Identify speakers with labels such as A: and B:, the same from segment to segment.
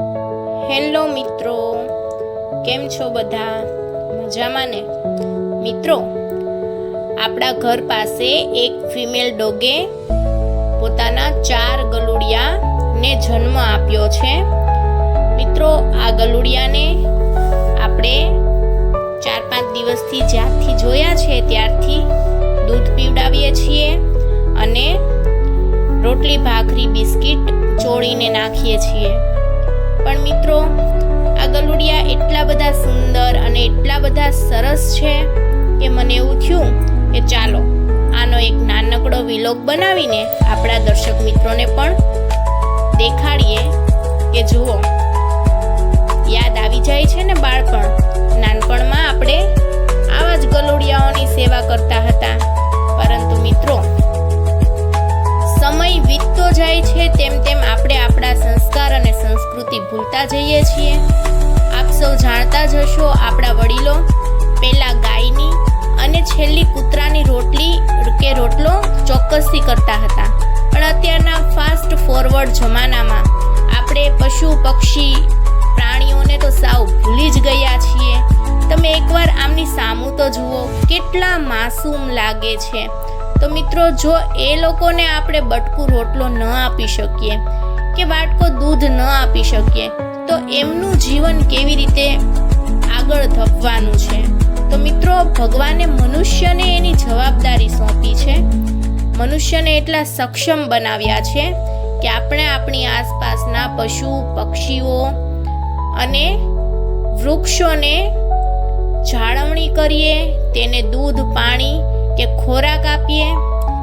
A: Hello મિત્રો, કેમ છો બધા? મજામાં ને? મિત્રો, આપણા ઘર પાસે એક ફિમેલ ડોગે પોતાના ચાર ગલુડિયાને જન્મ આપ્યો છે. મિત્રો, આ ગલુડિયાને આપણે ચાર પાંચ દિવસથી જ્યારથી જોયા છે, ત્યારથી દૂધ પીવડાવીએ છીએ અને રોટલી, ભાખરી, બિસ્કિટ ચોળીને નાખીએ છીએ. પણ મિત્રો, આ ગલુડિયા એટલા બધા સુંદર અને એટલા બધા સરસ છે કે મને એવું થયું કે ચાલો, આનો એક નાનકડો વિલોગ બનાવીને આપણા દર્શક મિત્રોને પણ દેખાડીએ કે જુઓ. યાદ આવી જાય છે ને બાળપણ? નાનપણમાં આપણે આવા જ ગલુડિયાઓની સેવા કરતા હતા. પરંતુ મિત્રો, સમય વીતતો જાય છે અને સંસ્કૃતિ ભૂલતા જઈએ છીએ. આપ સૌ જાણતા જ હશો આપણા વડીલો પહેલાં ગાયની અને છેલ્લી કૂતરાની રોટલી કે રોટલો ચોક્કસથી કરતા હતા. પણ અત્યારના ફાસ્ટ ફોરવર્ડ જમાનામાં આપણે પશુ, પક્ષી, પ્રાણીઓને તો સાવ ભૂલી જ ગયા છીએ. તમે એકવાર આમની સામું તો જુઓ, કેટલા માસૂમ લાગે છે. તો મિત્રો, જો એ લોકોને આપણે બટકું રોટલો ન આપી શકીએ કે બાળકો દૂધ ન આપી શકીએ. તો એમનું જીવન કેવી રીતે આગળ ધપવાનું છે? તો મિત્રો, ભગવાને મનુષ્યને એની જવાબદારી સોંપી છે. મનુષ્યને એટલા સક્ષમ બનાવ્યા છે કે આપણે આપણી આસપાસના પશુ, પક્ષીઓ અને વૃક્ષોને જાળવણી કરીએ, તેને દૂધ, પાણી કે ખોરાક આપીએ,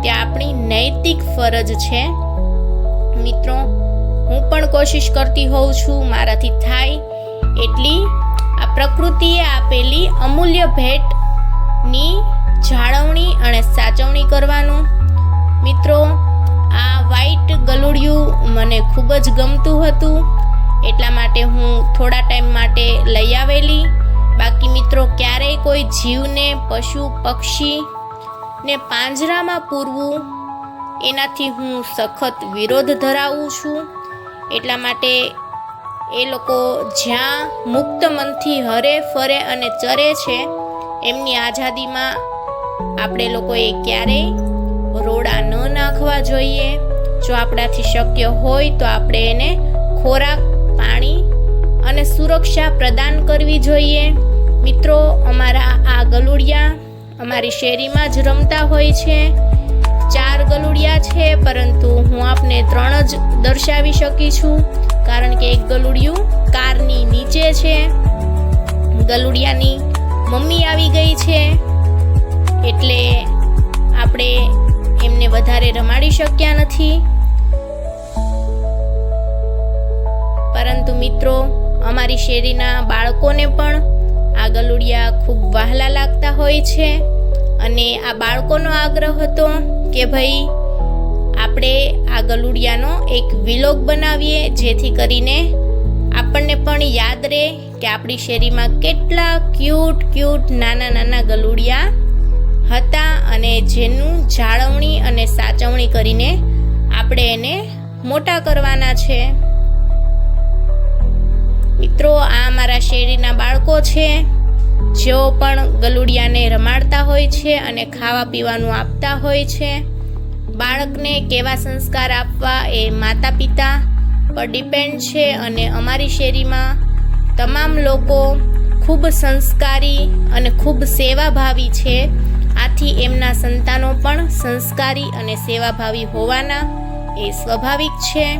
A: તે આપણી નૈતિક ફરજ છે. મિત્રો હું પણ કોશિશ કરતી હોઉં છું મારાથી થાય એટલી આ પ્રકૃતિએ આપેલી અમૂલ્ય ભેટની જાળવણી અને સાચવણી કરવાનું. મિત્રો, આ વ્હાઈટ ગલુડિયું મને ખૂબ જ ગમતું હતું, એટલા માટે હું થોડા ટાઈમ માટે લઈ આવેલી. બાકી મિત્રો, ક્યારેય કોઈ જીવને, પશુ, પક્ષી ને પાંજરામાં પૂરવું, એનાથી હું સખત વિરોધ ધરાવું છું. એટલા માટે એ લોકો જ્યાં મુક્ત મનથી હરે, ફરે અને ચરે છે, એમની આઝાદીમાં આપણે લોકોએ ક્યારેય રોડા ન નાખવા જોઈએ. જો આપણાથી શક્ય હોય તો આપણે એને ખોરાક, પાણી અને સુરક્ષા પ્રદાન કરવી જોઈએ. મિત્રો, અમારા આ ગલુડિયા અમારી શેરીમાં જ રમતા હોય છે. ચાર ગલુડિયા છે, પરંતુ હું આપને ત્રણ જ દર્શાવી શકી છું. કારણ કે એક ગલુડિયું કારની નીચે છે. ગલુડિયાની મમ્મી આવી ગઈ છે. એટલે આપણે એમને વધારે રમાડી શક્યા નથી. પરંતુ મિત્રો, અમારી શેરીના બાળકોને પણ આ ગલુડિયા ખૂબ વહાલા લાગતા હોય છે. અને આ બાળકોનો આગ્રહ હતો કે ભાઈ, આપણે આ ગલુડિયાનો એક વિલોગ બનાવીએ, જેથી કરીને આપણને પણ યાદ રહે કે આપણી શેરીમાં કેટલા ક્યુટ ક્યુટ નાના નાના ગલુડિયા હતા અને જેનું જાળવણી અને સાચવણી કરીને આપણે એને મોટા કરવાના છે. મિત્રો, આ અમારા શેરીના બાળકો છે. જેઓ પણ ગલુડિયાને રમાડતા હોય છે અને ખાવા પીવાનું આપતા હોય છે, બાળકને કેવા સંસ્કાર આપવા એ માતા પિતા પર ડિપેન્ડ છે અને અમારી શેરીમાં તમામ લોકો ખૂબ સંસ્કારી અને ખૂબ સેવાભાવી છે. આથી એમના સંતાનો પણ સંસ્કારી અને સેવાભાવી હોવાના એ સ્વાભાવિક છે.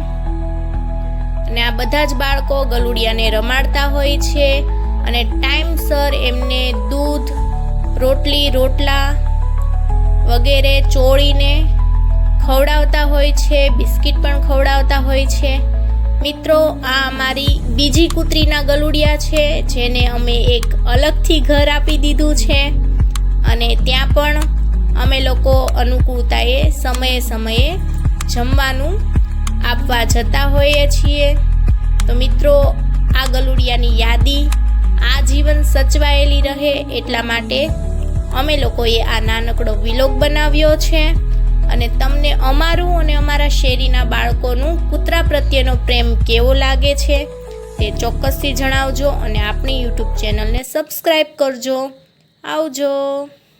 A: અને આ બધા જ બાળકો ગલુડિયાને રમાડતા હોય છે અને ટાઈમસર એમને દૂધ, રોટલી, રોટલા વગેરે ચોળીને ખવડાવતા હોય છે, બિસ્કિટ પણ ખવડાવતા હોય છે. મિત્રો, આ અમારી બીજી કૂતરીના ગલુડિયા છે, જેને અમે એક અલગથી ઘર આપી દીધું છે. અને ત્યાં પણ અમે લોકો અનુકૂળતાએ સમયે સમયે જમવાનું આપવા જતા હોઈએ છીએ. તો મિત્રો, આ ગલુડિયાની યાદી આજીવન સચવાયેલી રહે એટલા માટે અમે લોકોએ આ નાનકડો વિલોગ બનાવ્યો છે. અને તમને અમારું અને અમારા શેરીના બાળકોનું કૂતરા પ્રત્યેનો પ્રેમ કેવો લાગે છે તે ચોક્કસથી જણાવજો અને આપણી યુટ્યુબ ચેનલને સબસ્ક્રાઈબ કરજો. આવજો.